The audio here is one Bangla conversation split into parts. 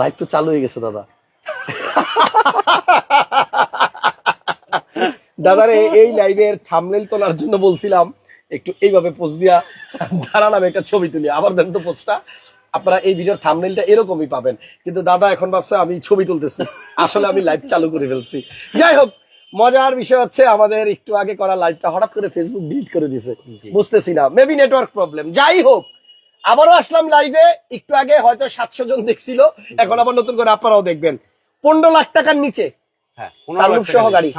লাইভ তো চালু হয়ে গেছে দাদা। দাদার এই লাইভের থামনেল তোলার জন্য বলছিলাম একটু এইভাবে পোস্ট দিয়া দাঁড়ালাম একটা ছবি তুলি। আবার দেন তো পোস্টটা আপনারা এই ভিডিওর থামনেলটা এরকমই পাবেন। কিন্তু দাদা এখন ভাবছে আমি ছবি তুলতেছি। আসলে আমি লাইভ চালু করে ফেলছি। যাই হোক মজার বিষয় হচ্ছে আমাদের একটু আগে করা লাইভটা হঠাৎ করে ফেসবুক ডিলিট করে দিয়েছে। জি। বুঝতেছি না। মেবি নেটওয়ার্ক প্রবলেম যাই হোক আবারও আসলাম লাইভে একটু আগে হয়তো সাতশো জন দেখছিল। এখন আবার নতুন করে আপনারাও দেখবেন। পনেরো লাখ টাকার নিচে হ্যাঁ সানরুফ সহ গাড়ি।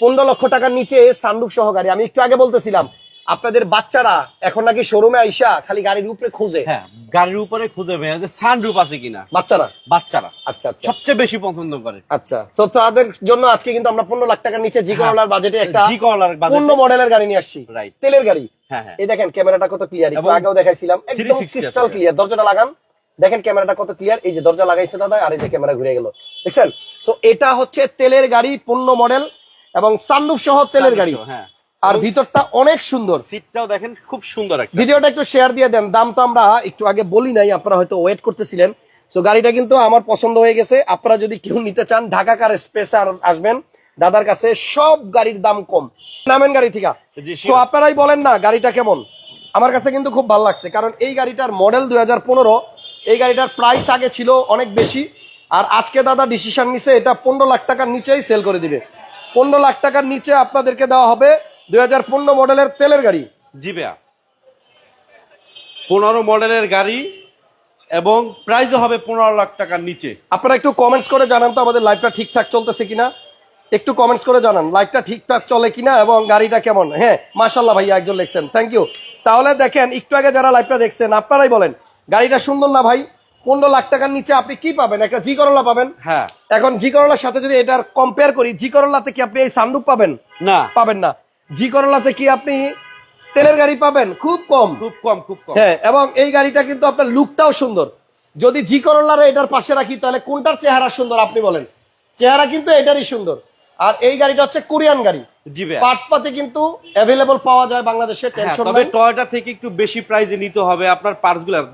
পনেরো লক্ষ টাকার নিচে সানরুফ সহকারী আমি একটু আগে বলতেছিলাম আপনাদের বাচ্চারা এখন নাকি শোরুমে আইসা খালি গাড়ির উপরে খোঁজে? হ্যাঁ গাড়ির উপরে খুঁজে পেয়ে যে সানরুফ আছে কিনা? বাচ্চারা? বাচ্চারা। আচ্ছা আচ্ছা। সবচেয়ে বেশি পছন্দ করে। আচ্ছা তো তাদের জন্য আজকে কিন্তু আমরা পনেরো লাখ টাকার নিচে জি। করলার বাজেটে একটা জি কলার পূর্ণ মডেলের গাড়ি নিয়ে আসছি। রাইট তেলের গাড়ি। হ্যাঁ হ্যাঁ। এই দেখেন ক্যামেরাটা কত ক্লিয়ার একটু আগেও দেখাইছিলাম। একদম ক্রিস্টাল ক্লিয়ার দরজাটা লাগান। দেখেন ক্যামেরাটা কত ক্লিয়ার এই যে দরজা লাগাইছে দাদা আর এই যে ক্যামেরা ঘুরে গেল। দেখছেন? তো এটা হচ্ছে তেলের গাড়ি পূর্ণ মডেল এবং সানরুফ সহ তেলের গাড়ি। হ্যাঁ। আর ভিতরটা অনেক সুন্দর। সিটটাও দেখেন খুব সুন্দর একটা। ভিডিওটা একটু শেয়ার দিয়ে দেন দাম তো আমরা একটু আগে বলি নাই আপনারা হয়তো ওয়েট করতেছিলেন। সো গাড়িটা কিন্তু আমার পছন্দ হয়ে গেছে। আপনারা যদি কেউ নিতে চান ঢাকা কার স্পেস আর আসবেন। দাদার কাছে সব গাড়ির দাম কম। নামেন গাড়ি থেকে সো আপনারাই বলেন না গাড়িটা কেমন। আমার কাছে কিন্তু খুব ভালো লাগছে কারণ এই গাড়িটার মডেল দুই হাজার পনেরো এই গাড়িটার প্রাইস আগে ছিল অনেক বেশি। আর আজকে দাদা ডিসিশন নিছে এটা পনেরো লাখ টাকার নিচেই সেল করে দিবে। পনেরো লাখ টাকার নিচে আপনাদেরকে দেওয়া হবে। দুই হাজার পনেরো মডেলের তেলের গাড়ি। জি ভাইয়া। পনেরো মডেলের গাড়ি এবং প্রাইসও হবে পনেরো লাখ টাকার নিচে। আপনারা একটু কমেন্টস করে জানান তো আমাদের লাইভটা ঠিকঠাক চলতেছে কিনা। একটু কমেন্টস করে জানান লাইভটা ঠিকঠাক চলে কিনা এবং গাড়িটা কেমন? হ্যাঁ মাশাল্লাহ ভাইয়া একজন লিখছেন থ্যাংক ইউ তাহলে দেখেন একটু আগে যারা লাইভটা দেখছেন আপনারাই বলেন গাড়িটা সুন্দর না ভাই? পনেরো লাখ টাকার নিচে আপনি কি পাবেন? একটা জি করলা পাবেন। হ্যাঁ। এখন জি করলার সাথে যদি এটার কম্পেয়ার করি জি করলাতে কি আপনি এই সানরুফ পাবেন? না। পাবেন না। জি করলাতে কি আপনি তেলের গাড়ি পাবেন? খুব কম। খুব কম খুব কম। হ্যাঁ এবং এই গাড়িটা কিন্তু আপনার লুকটাও সুন্দর। যদি জি করলারে এটার পাশে রাখি তাহলে কোনটার চেহারা সুন্দর আপনি বলেন? চেহারা কিন্তু এটারই সুন্দর। আর এই গাড়িটা হচ্ছে কোরিয়ান গাড়ি। জি পার্টস পাতি কিন্তু পাওয়া যায় বাংলাদেশে হ্যাঁ, টেনশন তবে নাই। থেকে একটু বেশি প্রাইজে নিতে হবে আপনার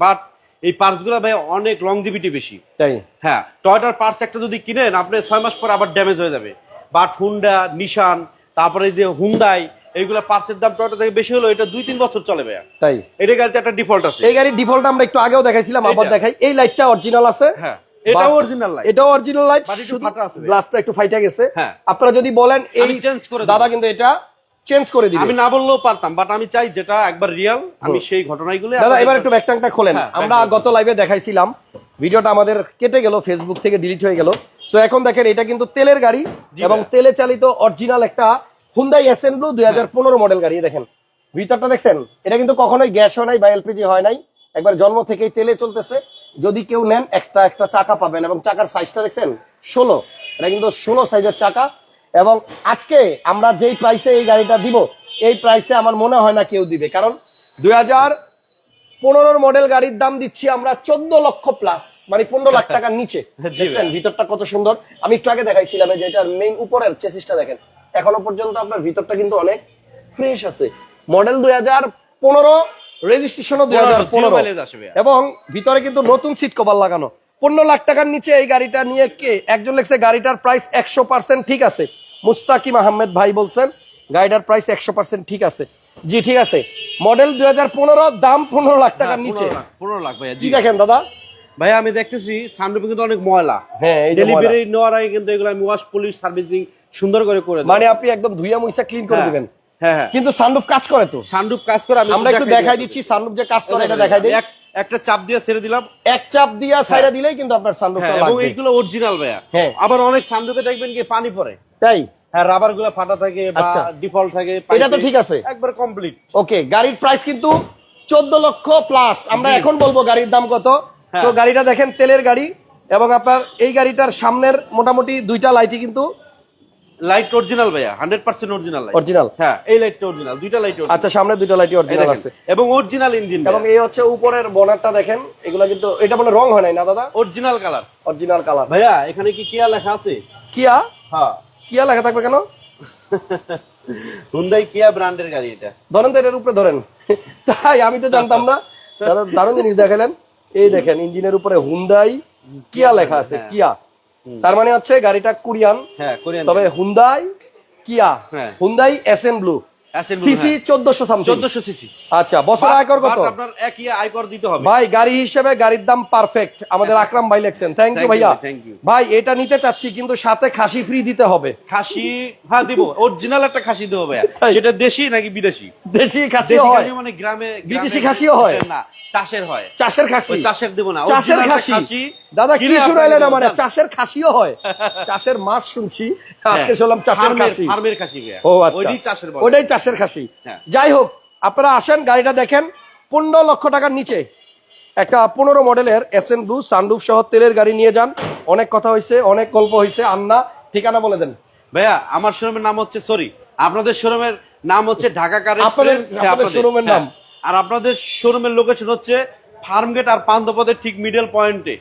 বাট এই ভাই অনেক লংজিভিটি বেশি। তাই? হ্যাঁ টয়টার পার্টস একটা যদি কিনেন আপনি ছয় মাস পর আবার ড্যামেজ হয়ে যাবে। বাট হুন্ডা নিশান তারপরে যে হুন্দাই এইগুলা পার্টসের দাম টয়টা থেকে বেশি হলো এটা দুই তিন বছর চলে ভাইয়া। তাই? এটা গাড়িতে একটা ডিফল্ট আছে। এই গাড়ির ডিফল্ট আমরা একটু আগেও দেখাইছিলাম আবার দেখাই। এই লাইটটা অরিজিনাল আছে। হ্যাঁ এটাও অরিজিনাল লাইট এটাও অরিজিনাল লাইট But একটু ফাটা আছে ভাই। গ্লাসটা একটু ফাইটা গেছে। হ্যাঁ। আপনারা যদি বলেন এই আমি করে দাদা কিন্তু এটা চেঞ্জ করে দিবে। আমি না বললেও পারতাম বাট আমি চাই যেটা একবার রিয়াল আমি সেই ঘটনাগুলো দাদা এবার একটু ব্যাকটাংটা খোলেন। হ্যাঁ, আমরা গত লাইভে দেখাইছিলাম ভিডিওটা আমাদের কেটে গেল ফেসবুক থেকে ডিলিট হয়ে গেল। সো এখন দেখেন এটা কিন্তু তেলের গাড়ি এবং তেলে চালিত অরিজিনাল একটা হুন্দাই এসএন ব্লু দুই হাজার পনেরো মডেল গাড়ি দেখেন। ভিতরটা দেখছেন? এটা কিন্তু কখনোই গ্যাস হয় নাই বা এলপিজি হয় নাই। একবার জন্ম থেকেই তেলে চলতেছে। যদি কেউ নেন এক্সট্রা একটা চাকা পাবেন এবং চাকার সাইজটা দেখছেন? ষোলো। এটা কিন্তু ষোলো সাইজের চাকা। এবং আজকে আমরা যেই প্রাইসে এই গাড়িটা দিব এই প্রাইসে আমার মনে হয় না কেউ দিবে। কারণ দুই হাজার পনেরোর মডেল গাড়ির দাম দিচ্ছি আমরা চোদ্দ লক্ষ প্লাস মানে পনেরো লাখ টাকার নিচে। দেখছেন ভিতরটা কত সুন্দর। আমি একটু আগে দেখাইছিলাম যে এটার মেইন উপরের চেসিসটা দেখেন। এখনও পর্যন্ত আপনার ভিতরটা কিন্তু অনেক ফ্রেশ আছে। মডেল দুই হাজার পনেরো রেজিস্ট্রেশনও দুই হাজার পনেরো। এবং ভিতরে কিন্তু নতুন সিট কভার লাগানো। পনেরো লাখ টাকার নিচে এই গাড়িটা নিয়ে কে? একজন লেখছে গাড়িটার প্রাইস একশো পার্সেন্ট ঠিক আছে। মুস্তাকিম আহমেদ ভাই বলছেন গাড়িটার প্রাইস একশো পার্সেন্ট ঠিক আছে। জি ঠিক আছে। মডেল দুই হাজার পনেরো দাম পনেরো লাখ টাকার নিচে। হ্যাঁ, পনেরো লাখ ভাইয়া কি জি দেখেন দাদা? ভাইয়া আমি দেখতেছি সানরুফে কিন্তু অনেক ময়লা। হ্যাঁ এই ডেলিভারি নেওয়ার আগে কিন্তু এগুলো আমি ওয়াশ পলিশ সার্ভিসিং সুন্দর করে করে মানে আপনি একদম ধুইয়া মুইসা ক্লিন করে হ্যাঁ, দিবেন। হ্যাঁ হ্যাঁ। কিন্তু সানরুফ কাজ করে তো। সানরুফ কাজ করে আমরা একটু দেখাই দিচ্ছি সানরুফ যে কাজ করে এটা দেখাই দিই। এক- একটা চাপ দিয়ে ছেড়ে দিলাম। এক চাপ দিয়া সাইরা দিলেই কিন্তু আপনার সানরুফটা হ্যাঁ এবং এইগুলো অরিজিনাল ভাইয়া। হ্যাঁ। আবার অনেক সানরুফে দেখবেন কি পানি পড়ে। তাই? হ্যাঁ রাবারগুলো ফাটা থাকে বা আচ্ছা। ডিফল্ট থাকে এটা তো ঠিক আছে। একবার কমপ্লিট ওকে গাড়ির প্রাইস কিন্তু চোদ্দ লক্ষ প্লাস আমরা এখন বলব গাড়ির দাম কত। হ্যাঁ। তো গাড়িটা দেখেন তেলের গাড়ি এবং আপনার এই গাড়িটার সামনের মোটামুটি দুইটা লাইটই কিন্তু লাইট অরিজিনাল ভাইয়া hundred percent original light original হ্যাঁ এই লাইটটা অরিজিনাল দুইটা লাইট আচ্ছা সামনে দুইটা লাইটই অরিজিনাল আছে। এবং অরিজিনাল ইঞ্জিন এবং এই হচ্ছে উপরের বনারটা দেখেন এগুলো কিন্তু এটা মানে রং হয় নাই না দাদা? অরিজিনাল কালার অরিজিনাল কালার ভাইয়া এখানে কি কিয়া লেখা আছে? কিয়া হ্যাঁ। কিয়া লেখা থাকবে কেন? হুন্দাই কিয়া ব্র্যান্ডের গাড়ি এটা। ধরেন তো এটার উপরে ধরেন। তাই আমি তো জানতাম না। তারা দারুণ জিনিস দেখালেন। এই দেখেন ইঞ্জিনের উপরে হুন্দাই কিয়া লেখা আছে হ্যাঁ। কিয়া তার মানে হচ্ছে গাড়িটা কোরিয়ান হ্যাঁ তবে হুন্দাই কিয়া হ্যাঁ। Hyundai S N blue CC চোদ্দশো সামথিং চোদ্দশো সিসি আচ্ছা বছর আয়কর কত? আপনার একই আয়কর দিতে হবে। ভাই গাড়ি হিসেবে গাড়ির দাম পারফেক্ট আমাদের আকরাম ভাই লেখছেন। থ্যাংক ইউ ভাইয়া। ভাই, thank you. ভাই এটা নিতে চাচ্ছি কিন্তু সাথে খাসি ফ্রি দিতে হবে। খাসি হ্যাঁ দিব। অরিজিনাল একটা খাসি দেবো ভাইয়া। সেটা দেশি নাকি বিদেশি? দেশি খাসি দেশি হয়। মানে গ্রামে বিদেশি খাসিও হয়? না চাষের হয়। চাষের খাসি। চাষের দেবো না। চাষের খাসি। দাদা কি শুনাইলেন আমার? চাষের খাসিও হয়। চাষের মাছ শুনছি আজকে হ্যাঁ, শুনলাম চাষের খাসি। ফার্মের খাসি। ও আচ্ছা। ওইটাই চাষের খাসি। হ্যাঁ। যাই হোক আপনারা আসেন গাড়িটা দেখেন। পনেরো লক্ষ টাকার নিচে একটা পনেরো মডেলের এস এন ব্লু সানরুফ সহ তেলের গাড়ি নিয়ে যান। অনেক কথা হয়েছে অনেক গল্প হয়েছে আন্না ঠিকানা বলে দেন। ভাইয়া আমার শোরুমের নাম হচ্ছে সরি আপনাদের শোরুমের নাম হচ্ছে ঢাকা কার এক্সপ্রেস। হ্যাঁ, আপনাদের শোরুমের নাম? আর আপনাদের শোরুমের লোকেশন হচ্ছে ফার্মগেট আর পান্থপথের ঠিক মিডল পয়েন্টে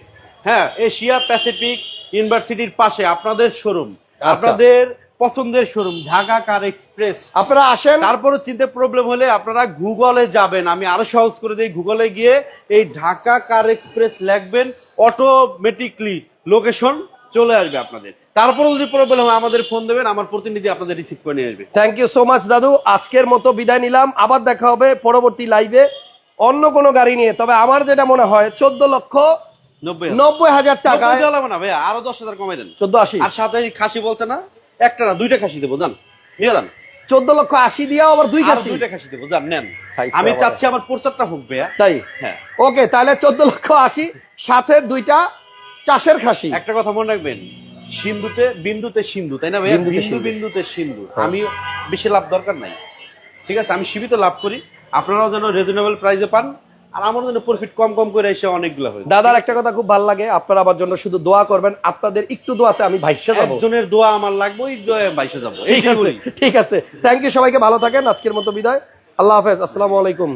হ্যাঁ এশিয়া প্যাসিফিক ইউনিভার্সিটির পাশে আপনাদের শোরুম আচ্ছা। আপনাদের পছন্দের শোরুম ঢাকা কার এক্সপ্রেস। আপনারা আসেন। তারপরে চিন্তা প্রবলেম হলে আপনারা গুগলে যাবেন। আমি আরও সহজ করে দিই গুগলে গিয়ে এই ঢাকা কার এক্সপ্রেস লিখবেন অটোমেটিকলি লোকেশন চলে আসবে আপনাদের। তারপরে যদি প্রবলেম হয় আমাদের ফোন দেবেন আমার প্রতিনিধি আপনাদের রিসিভ করে নিয়ে আসবে। থ্যাংক ইউ সো মাচ দাদু। আজকের মতো বিদায় নিলাম। আবার দেখা হবে পরবর্তী লাইভে অন্য কোনো গাড়ি নিয়ে তবে আমার যেটা মনে হয় চোদ্দ লক্ষ নব্বই হাজার। না ভাইয়া আরও দশ হাজার দেন। চোদ্দ আশি। আর সাথে খাসি বলছে না একটা না দুইটা খাসি দেবো জান। নিয়ে যান। চোদ্দ লক্ষ আশি আবার দুই খাসি। দুইটা খাসি দেবো জান নেন। আমি চাচ্ছি আমার প্রচারটা হোক ভাইয়া। তাই? হ্যাঁ। ওকে তাহলে চোদ্দ লক্ষ আশি সাথে দুইটা চাষের খাসি। একটা কথা মনে রাখবেন সিন্ধুতে বিন্দুতে সিন্ধু তাই না ভাইয়া? বিন্দু বিন্দুতে সিন্ধু। হ্যাঁ। আমি বেশি লাভ দরকার নাই। ঠিক আছে আমি সীমিত লাভ করি। আপনারাও যেন রিজনেবল প্রাইসে পান আর আমার জন্য প্রফিট কম কম করে এসে অনেকগুলো হয়েছে। দাদার একটা কথা খুব ভালো লাগে আপনারা আমার জন্য শুধু দোয়া করবেন আপনাদের একটু দোয়াতে আমি ভাইসে যাব। একজনের দোয়া আমার লাগবে ওই দোয়া বাইশে যাব। ঠিক আছে ঠিক আছে। থ্যাংক ইউ সবাইকে ভালো থাকেন আজকের মতো বিদায়। আল্লাহ হাফেজ আসসালামু আলাইকুম।